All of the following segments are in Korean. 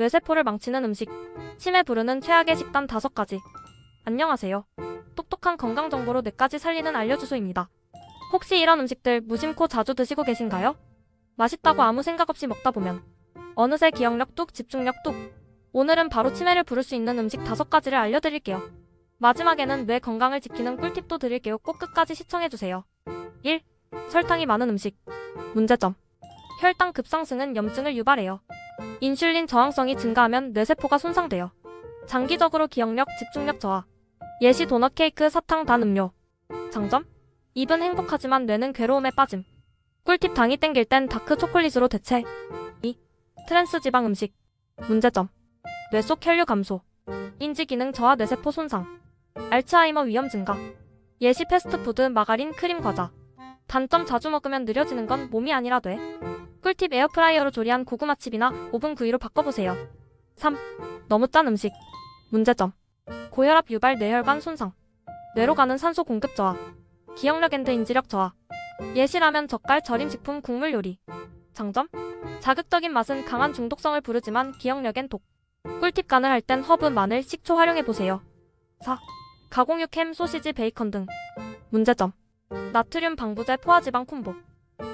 뇌세포를 망치는 음식, 치매 부르는 최악의 식단 5가지. 안녕하세요. 똑똑한 건강 정보로 뇌까지 살리는 알려주소입니다. 혹시 이런 음식들 무심코 자주 드시고 계신가요? 맛있다고 아무 생각 없이 먹다 보면 어느새 기억력 뚝, 집중력 뚝. 오늘은 바로 치매를 부를 수 있는 음식 5가지를 알려드릴게요. 마지막에는 뇌 건강을 지키는 꿀팁도 드릴게요. 꼭 끝까지 시청해주세요. 1. 설탕이 많은 음식. 문제점. 혈당 급상승은 염증을 유발해요. 인슐린 저항성이 증가하면 뇌세포가 손상돼요. 장기적으로 기억력, 집중력 저하. 예시 도넛 케이크, 사탕, 단 음료. 장점? 입은 행복하지만 뇌는 괴로움에 빠짐. 꿀팁 당이 땡길 땐 다크 초콜릿으로 대체. 2. 트랜스 지방 음식. 문제점. 뇌 속 혈류 감소. 인지 기능 저하 뇌세포 손상. 알츠하이머 위험 증가. 예시 패스트푸드, 마가린, 크림 과자. 단점 자주 먹으면 느려지는 건 몸이 아니라 돼. 꿀팁 에어프라이어로 조리한 고구마칩이나 오븐 구이로 바꿔보세요. 3. 너무 짠 음식. 문제점. 고혈압 유발 뇌혈관 손상. 뇌로 가는 산소 공급 저하. 기억력 앤드 인지력 저하. 예시라면 젓갈 절임식품 국물 요리. 장점? 자극적인 맛은 강한 중독성을 부르지만 기억력엔 독. 꿀팁 간을 할 땐 허브, 마늘, 식초 활용해보세요. 4. 가공육 햄, 소시지, 베이컨 등. 문제점. 나트륨 방부제 포화지방 콤보.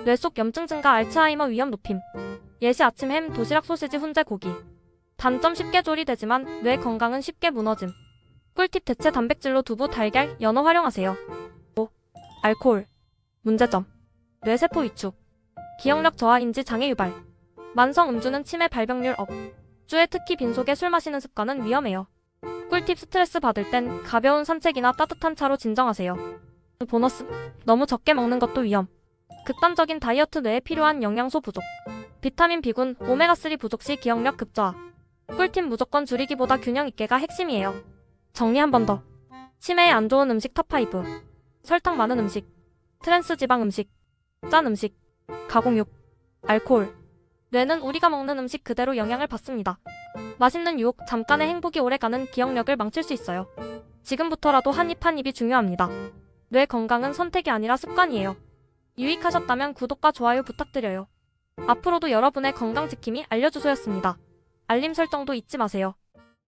뇌속 염증 증가 알츠하이머 위험 높임. 예시 아침 햄, 도시락 소시지 훈제 고기. 단점 쉽게 조리되지만 뇌 건강은 쉽게 무너짐. 꿀팁 대체 단백질로 두부, 달걀, 연어 활용하세요. 5. 알코올. 문제점. 뇌세포 위축. 기억력 저하 인지 장애 유발. 만성 음주는 치매 발병률 업. 주에 특히 빈속에 술 마시는 습관은 위험해요. 꿀팁 스트레스 받을 땐 가벼운 산책이나 따뜻한 차로 진정하세요. 보너스. 너무 적게 먹는 것도 위험. 극단적인 다이어트 뇌에 필요한 영양소 부족. 비타민 B군, 오메가3 부족 시 기억력 급저하. 꿀팁 무조건 줄이기보다 균형 있게가 핵심이에요. 정리 한 번 더. 치매에 안 좋은 음식 탑5. 설탕 많은 음식. 트랜스 지방 음식. 짠 음식. 가공육. 알코올. 뇌는 우리가 먹는 음식 그대로 영향을 받습니다. 맛있는 유혹, 잠깐의 행복이 오래가는 기억력을 망칠 수 있어요. 지금부터라도 한 입 한 입이 중요합니다. 뇌 건강은 선택이 아니라 습관이에요. 유익하셨다면 구독과 좋아요 부탁드려요. 앞으로도 여러분의 건강 지킴이 알려주소였습니다. 알림 설정도 잊지 마세요.